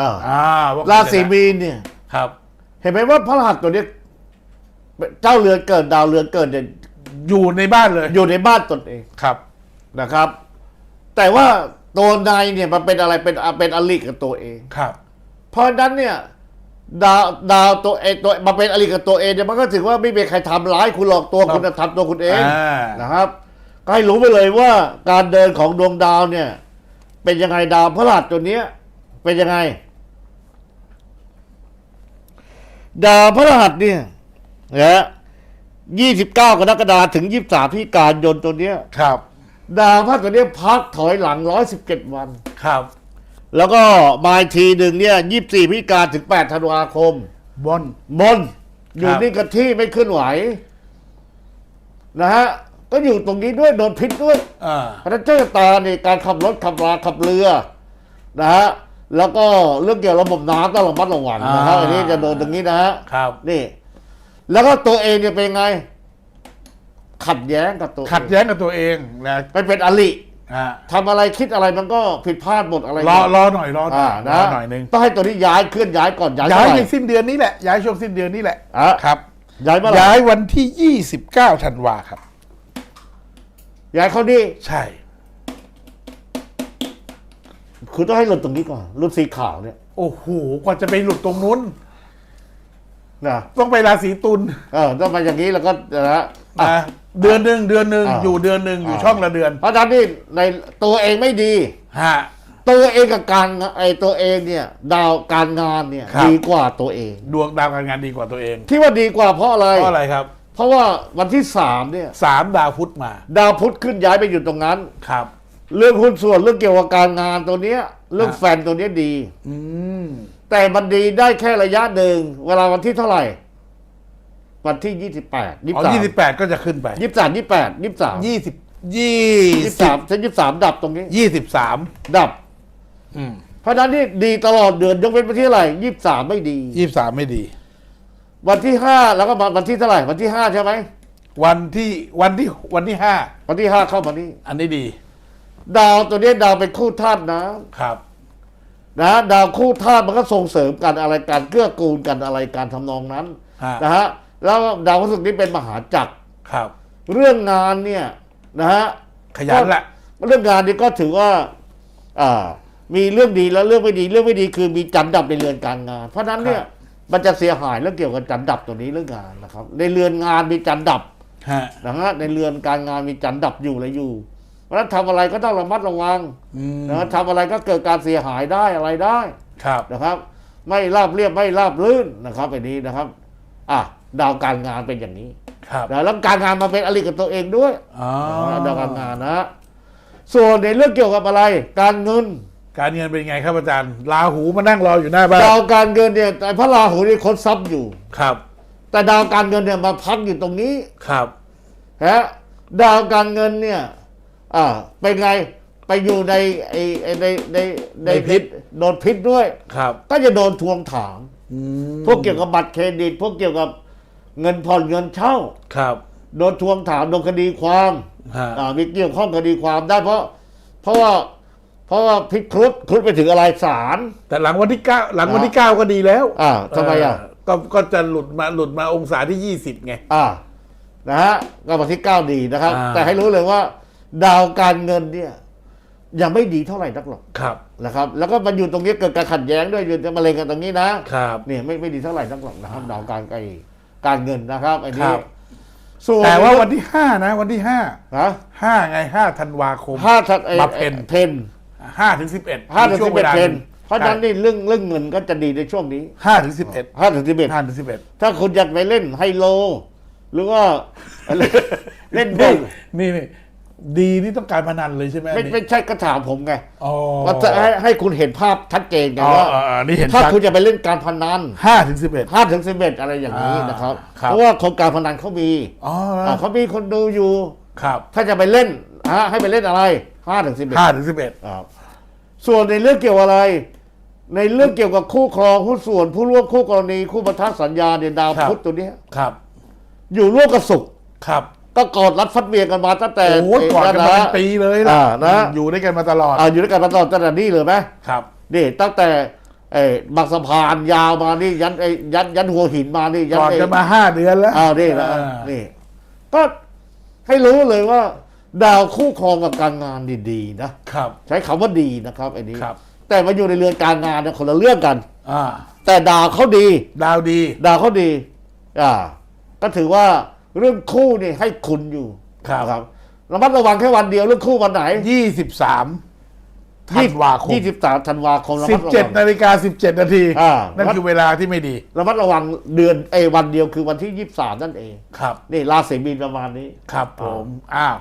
อ่า อ่าว่าราศีมีนเนี่ย ครับ เห็นไหมว่าพระรหัสตัวเนี้ยเจ้าเรือนเกิดดาวเรือนเกิดเนี่ยอยู่ในบ้านเลยอยู่ในบ้านตนเองครับ นะครับ แต่ว่าตัวนายเนี่ยมันเป็นอะไรเป็นเป็นอลิกับตัวเอง ครับ เพราะฉะนั้นเนี่ยดาวดาวตัวเองตัวมาเป็นอลิกับตัวเองเนี่ยมันก็ถือว่าไม่มีใครทำร้ายคุณหรอกตัวคุณครับน่ะทำตัวคุณเองอ่านะครับก็ให้รู้ไปเลยว่าการเดินของดวงดาวเนี่ย เป็นยังไงดาวพระหัสตัวเนี้ย เป็นยังไง ดาวพระรหัสเนี่ยนะยี่สิบเก้ากรกฎาคมถึงยี่สิบสามพิการยนต์ตัวเนี้ย ครับ ดาวพระหัสตัวเนี้ยพักถอยหลังร้อยสิบเจ็ดวัน ครับแล้วก็มาอีกทีหนึ่งเนี่ยยี่สี่พิการถึงแปดธันวาคม บนบนอยู่ครับนี่กับที่ไม่เคลื่อนไหว นะฮะ ก็อยู่ตรงนี้ด้วยโดนพิษด้วยอ่าพระเจ้าตาในการขับรถขับราขับเรือ นะฮะ แล้วก็เรื่องเกี่ยวกับระบบน้ำต้องระมัดระวังนะครับอ่า อันนี้จะโดนตรงนี้นะฮะครับ นี่ แล้วก็ตัวเองเนี่ยเป็นไง ขัดแย้งกับตัวขัดเองแย้งกับตัวเองนะไปเป็นอลิอ่าทำอะไรคิดอะไรมันก็ผิดพลาดหมดอะไรรอรอหน่อยรอหน่อ่าอยรนะอหน่อยหนึงต้องให้ตัวนี้ย้ายเคลื่อนย้ายก่อนย้ายย้ายเท่าไหในร่สิ้นเดือนนี้แหละย้ายช่วงสิ้นเดือนนี้แหละอะครับ ย้ายเมื่อไหร่ย้ายวันที่ 29ธันวาครับ ย้ายเข้านี่ใช่ คือต้องให้หลุดตรงนี้ก่อนหลุดสีขาวเนี่ยโอ้โหกว่าจะไปหลุดตรงนู้น นะต้องไปราศีตุลเออต้องมาอย่างนี้แล้วก็นะฮะอะนะเดือนหนึ่งเดือนหนึ่งอ่าอยู่เดือนหนึ่งอยู่อ่าช่องละเดือนเพราะฉะนั้นนี่ในตัวเองไม่ดี ฮะ ตัวเองกับการไอตัวเองเนี่ย ดาวการงานเนี่ย ครับ ดีกว่าตัวเอง ดวงดาวการงานดีกว่าตัวเอง ที่ว่าดีกว่าเพราะอะไร เพราะอะไรครับเพราะว่าวันที่สามเนี่ย สามดาวพุธมา ดาวพุธขึ้นย้ายไปอยู่ตรงนั้น ครับ เรื่องหุ้นส่วนเรื่องเกี่ยวกับการงานตัวเนี้ย เรื่องฮะแฟนตัวเนี้ยดี อืมแต่มันดีได้แค่ระยะหนึ่งเวลาวันที่เท่าไหร่ วันที่ยี่สิบแปดยี่อ๋อสามยี่สิบแปดก็จะขึ้นไปยี่สามยี่แปดยี่สามยี่สิบยี่ยี่สิสาบมฉันยี่สามดับตรงนี้ ยี่สิบสามดับ อืมเพราะฉะนั้นนี่ดีตลอดเดือนยกเว้นวันที่อะไรยี่สามไม่ดี ยี่สิบสามไม่ดี วันที่ห้าแล้วก็มาวันที่เท่าไหร่ วันที่ห้าใช่ไหมวันที่วันที่วันที่ห้าวันที่ห้าเข้ามานี่อันนี้ดี ดาวตัวนี้ดาวเป็นคู่ธาตุนะครับนะดาวคู่ธาตุมันก็ส่งเสริมกันอะไรการเกื้อกูลกันอะไรการทำนองนั้นฮะ นะฮะแล้วดาวพฤหัสนี้เป็นมหาจักรครับ เรื่องงานเนี่ยนะฮะ ขยันแหละ เรื่องงานนี่ก็ถือว่าอ่า มีเรื่องดีและเรื่องไม่ดีเรื่องไม่ดีคือมีจันทร์ดับในเรือนการงาน เพราะฉะนั้นเนี่ยครับ มันจะเสียหายเรื่องเกี่ยวกับจันทร์ดับตัวนี้เรื่องงานนะครับ ในเรือนงานมีจันทร์ดับฮะนะฮะในเรือนการงานมีจันทร์ดับอยู่อะไรอยู่ เพราะฉะนั้นทำอะไรก็ต้องระมัดระวังอืมนะฮะทำอะไรก็เกิดการเสียหายได้อะไรได้ครับนะครับ ไม่ราบเรียบไม่ราบรื่นนะครับอันนี้นะครับอะดาวการงานเป็นอย่างนี้ครับนะแล้วการงานมาเป็นอริกับตัวเองด้วยอ๋อดาวการงานนะ ส่วนในเรื่องเกี่ยวกับอะไร การเงิน การเงินเป็นไงครับอาจารย์ลาหูมานั่งรออยู่หน้าบ้านดาวการเงินเนี่ยแต่พระราหูนี่ค้นทรัพย์อยู่ครับ แต่ดาวการเงินเนี่ยมาพักอยู่ตรงนี้ครับฮะดาวการเงินเนี่ย อ่าเป็นไงไปอยู่ในไอ้ไอ้ในในในพิษโดนพิษด้วย ครับ ก็จะโดนทวงถามอืมพวกเกี่ยวกับบัตรเครดิต พวกเกี่ยวกับเงินผ่อนเงินเช่า ครับ โดนทวงถามโดนคดีความฮะอ่ามีเกี่ยวข้องคดีความได้เพราะ เพราะว่าเพราะว่าพิษครุฑครุฑไปถึงอะไรศาลแต่หลังวันที่เก้าหลังวันที่เก้าก็ดีแล้ว อ่าทำไมอะเก็ก็จะหลุดมาหลุดมาองศาที่ยี่สิบไง อ่านะฮะก็วันที่เก้าดีนะครับอ่าแต่ให้รู้เลยว่า ดาวการเงินเนี่ย ยังไม่ดีเท่าไหร่นักหรอกครับ นะครับ แล้วก็มันอยู่ตรงนี้เกิดการขัดแย้งด้วยอยู่จะมาเลงกันตรงนี้นะครับ เนี่ยไม่ไม่ดีเท่าไหร่นักหรอกนะครับ ดาวการไกการเงินนะครับอันคนี้รับ ส่วนแต่ว่าวันที่ห้านะ วันที่ห้านะห้าไงห้าธันวาคม ห้าทัดไอ้มาเพนเพนห้าถึงสิบเอ็ดห้าถึงสิบเอ็ดเพนเพราะฉะนั้นนี่เรื่องเรื่องเงินก็จะดีในช่วงนี้ห้าถึงสิบเอ็ดห้าถึงสิบเอ็ด ห้าถึงสิบเอ็ดถ้าคุณอยากไปเล่นไฮโล หรือว่าอะไรเล่นบอนี่ลนี่นี่ ดีนี่ต้องการพนันเลยใช่ไหมไม่อันนี้ไม่ใช่ก็ถามผมไงอ๋อว่าจะให้ให้คุณเห็นภาพชัดเจนไงอ๋อว่าอ๋ออ๋อนี่เห็นถ้าชัดคุณจะไปเล่นการพนันห้าถึงสิบเอ็ด ห้าถึงสิบเอ็ดอะไรอย่างนี้อ่านนะครับ ครับ เพราะว่าโครงการพนันเขามีอ๋ออ่าเขามีคนดูอยู่ ครับถ้าจะไปเล่นฮะให้ไปเล่นอะไรห้าถึงสิบเอ็ดห้าถึงสิบเอ็ดส่วนในเรื่องเกี่ยวอะไร ในเรื่องเกี่ยวกับคู่ครองหุ้นส่วน ผู้ร่วมคู่กรณีคู่บันทัดสัญญาเนี่ยดาวพุธตัวเนี้ยครับ อยู่ร่วมกับสุข ครับ ก็กอดรัดฟัดเวียงกันมาตั้งแต่โอ้ยกอดกันมาเป็นปีเลยล่ะอ่านะอยู่ด้วยกันมาตลอดอ่าอยู่ด้วยกันมาตลอดตั้งแต่นี่เลยไหมครับนี่ตั้งแต่เอ้บางสะพานยาวมานี่ยันไอ้ยันยันหัวหินมานี่ยันก่อนไอ้จะมาห้าเดือนแล้วอ้าวนี่นะอ่านี่ ก็ให้รู้เลยว่า ดาวคู่ครองกับการงานดีๆนะครับ ใช้คำว่าดีนะครับไอ้นี้ครับแต่มาอยู่ในเรือนการงานเนี่ยคนละเรื่องกัน อ่า แต่ดาวเขาดี ดาวดี ดาวเขาดี อ่า ก็ถือว่า เรื่องคู่นี่ให้คุณอยู่ครับนะครับระมัดระวังแค่วันเดียวเรื่องคู่วันไหนยี่สิบสามธันวาคมยี่สิบสามธันวาคมระสิมับดระเจ็ดวัง นาฬิกาสิบเจ็ดนาทีอ่า นั่นคือเวลาที่ไม่ดีระมัดระวังเดือนเอยวันเดียวคือวันที่ยี่สิบสามนั่นเอง ครับ นี่ราศีมีนประมาณนี้ ครับผม อ้าว